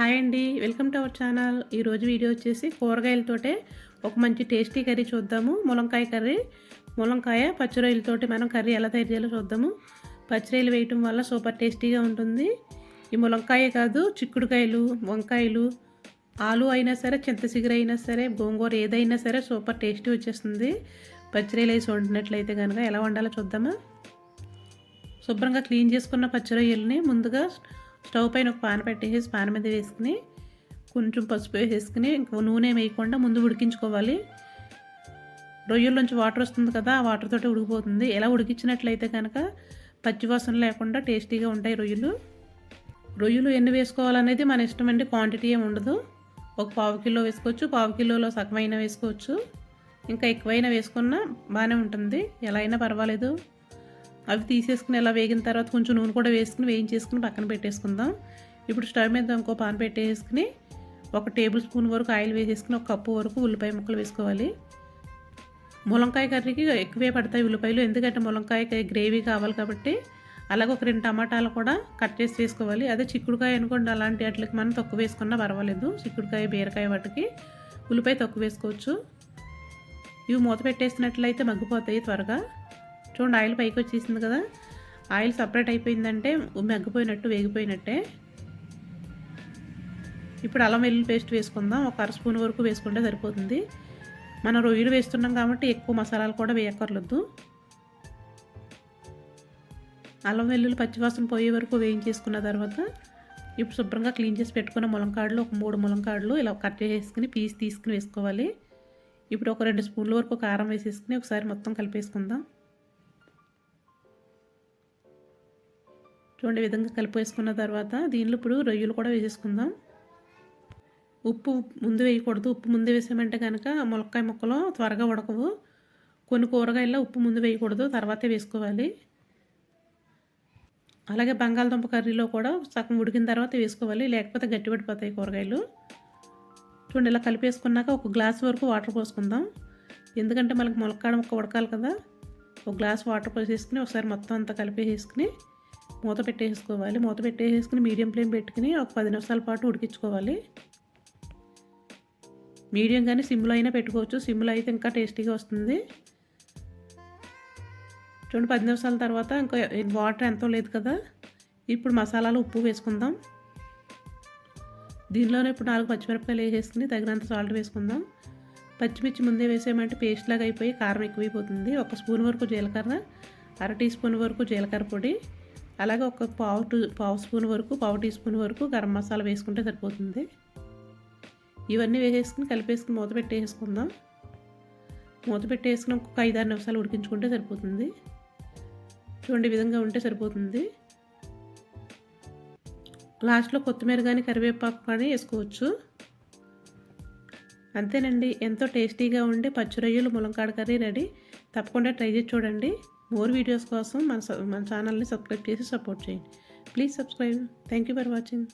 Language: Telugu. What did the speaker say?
హాయ్ అండి వెల్కమ్ టు అవర్ ఛానల్. ఈరోజు వీడియో వచ్చేసి కూరగాయలతోటే ఒక మంచి టేస్టీ కర్రీ చూద్దాము. ములంకాయ కర్రీ ములంకాయ పచ్చిరొయ్యలతోటి మనం కర్రీ ఎలా తయారు చేయాలో చూద్దాము. పచ్చిరొయ్యలు వేయటం వల్ల సూపర్ టేస్టీగా ఉంటుంది. ఈ ములంకాయ కాదు చిక్కుడుకాయలు వంకాయలు ఆలు అయినా సరే చింతసిగురు అయినా సరే గోంగూర ఏదైనా సరే సూపర్ టేస్టీ వచ్చేస్తుంది. పచ్చిరొయ్యలు వేసి వండినట్లయితే కనుక ఎలా వండాలో చూద్దామా. శుభ్రంగా క్లీన్ చేసుకున్న పచ్చిరొయ్యల్ని ముందుగా స్టవ్ పైన ఒక పాన్ పెట్టేసి పాన్ మీద వేసుకుని కొంచెం పసుపు వేసేసుకుని నూనె వేయకుండా ముందు ఉడికించుకోవాలి. రొయ్యల్లోంచి వాటర్ వస్తుంది కదా ఆ వాటర్ తోటి ఉడికిపోతుంది. ఎలా ఉడికించినట్లయితే కనుక పచ్చివాసన లేకుండా టేస్టీగా ఉంటాయి రొయ్యలు. రొయ్యలు ఎన్ని వేసుకోవాలనేది మన ఇష్టం అండి క్వాంటిటీ ఏమి ఉండదు. ఒక పావు కిలో వేసుకోవచ్చు పావు కిలోలో సగమైన వేసుకోవచ్చు. ఇంకా ఎక్కువైనా వేసుకున్నా బాగానే ఉంటుంది. ఎలా అయినా పర్వాలేదు. అవి తీసేసుకుని ఇలా వేగిన తర్వాత కొంచెం నూనె కూడా వేసుకుని వేయించేసుకుని పక్కన పెట్టేసుకుందాం. ఇప్పుడు స్టవ్ మీద ఇంకో పాన్ పెట్టేసుకుని ఒక టేబుల్ స్పూన్ వరకు ఆయిల్ వేసేసుకుని ఒక కప్పు వరకు ఉల్లిపాయ ముక్కలు వేసుకోవాలి. ములంకాయ కర్రీకి ఎక్కువే పడతాయి ఉల్లిపాయలు ఎందుకంటే ములంకాయ గ్రేవీ కావాలి కాబట్టి అలాగే ఒక రెండు టమాటాలు కూడా కట్ చేసి వేసుకోవాలి. అదే చిక్కుడుకాయ అనుకోండి అలాంటి వాటికి మనం తక్కువ వేసుకున్నా పర్వాలేదు. చిక్కుడుకాయ బీరకాయ వాటికి ఉల్లిపాయ తక్కువ వేసుకోవచ్చు. ఇవి మూత పెట్టేసినట్లయితే మగ్గిపోతాయి త్వరగా. చూడండి ఆయిల్ పైకి వచ్చేసింది కదా. ఆయిల్ సపరేట్ అయిపోయిందంటే మగ్గిపోయినట్టు వేగిపోయినట్టే. ఇప్పుడు అల్లం వెల్లుల్లి పేస్ట్ వేసుకుందాం. ఒక అర స్పూన్ వరకు వేసుకుంటే సరిపోతుంది. మనం రొయ్యలు వేస్తున్నాం కాబట్టి ఎక్కువ మసాలాలు కూడా వేయక్కర్లేదు. అల్లం వెల్లుల్లి పచ్చివాసన పోయే వరకు వేయించేసుకున్న తర్వాత ఇప్పుడు శుభ్రంగా క్లీన్ చేసి పెట్టుకున్న ములంకాడలు ఒక మూడు ములంకాడలు ఇలా కట్ చేసుకుని పీస్ తీసుకుని వేసుకోవాలి. ఇప్పుడు ఒక రెండు స్పూన్ల వరకు కారం వేసేసుకుని ఒకసారి మొత్తం కలిపేసుకుందాం. చూడండి విధంగా కలిపేసుకున్న తర్వాత దీనిలో ఇప్పుడు రొయ్యలు కూడా వేసేసుకుందాం. ఉప్పు ముందు వేయకూడదు. ఉప్పు ముందు వేసామంటే కనుక ములక్కాయ ముక్కలు త్వరగా ఉడకవు. కొన్ని కూరగాయల్లో ఉప్పు ముందు వేయకూడదు తర్వాతే వేసుకోవాలి. అలాగే బంగాళదుంప కర్రీలో కూడా సగం ఉడికిన తర్వాత వేసుకోవాలి లేకపోతే గట్టిపడిపోతాయి కూరగాయలు. చూడండి ఇలా కలిపేసుకున్నాక ఒక గ్లాస్ వరకు వాటర్ పోసుకుందాం. ఎందుకంటే మనకి ములక్కాడ ముక్క ఉడకాలి కదా. ఒక గ్లాస్ వాటర్ పోసేసుకుని ఒకసారి మొత్తం అంతా కలిపేసేసుకుని మూత పెట్టేసుకోవాలి. మూత పెట్టేసుకుని మీడియం ఫ్లేమ్ పెట్టుకుని ఒక పది నిమిషాల పాటు ఉడికించుకోవాలి. మీడియం కానీ సిమ్లో అయినా పెట్టుకోవచ్చు. సిమ్లో అయితే ఇంకా టేస్టీగా వస్తుంది. చూడండి పది నిమిషాల తర్వాత ఇంకా వాటర్ ఎంతో లేదు కదా. ఇప్పుడు మసాలాలు ఉప్పు వేసుకుందాం. దీనిలోనే ఇప్పుడు నాలుగు పచ్చిమిరపకాయలు వేసేసుకుని తగినంత సాల్ట్ వేసుకుందాం. పచ్చిమిర్చి ముందే వేసేయమంటే పేస్ట్ లాగా అయిపోయి కారం ఎక్కువైపోతుంది. ఒక స్పూన్ వరకు జీలకర్ర అర టీ స్పూన్ వరకు జీలకర్ర పొడి అలాగే ఒక పావు టూ పావు స్పూన్ వరకు పావు టీ స్పూన్ వరకు గరం మసాలా వేసుకుంటే సరిపోతుంది. ఇవన్నీ వేసేసుకుని కలిపేసుకుని మూత పెట్టేసుకుందాం. మూత పెట్టేసుకుని ఒక ఐదారు నిమిషాలు ఉడికించుకుంటే సరిపోతుంది. చూడండి విధంగా ఉంటే సరిపోతుంది. లాస్ట్లో కొత్తిమీర కానీ కరివేపాకు కానీ వేసుకోవచ్చు. అంతేనండి ఎంతో టేస్టీగా ఉండే పచ్చిరొయ్యలు ములంకాడ కర్రీ రెడీ. తప్పకుండా ట్రై చేసి చూడండి. మోర్ వీడియోస్ కోసం మన మన ఛానల్ని సబ్స్క్రైబ్ చేసి సపోర్ట్ చేయండి. Please subscribe thank you for watching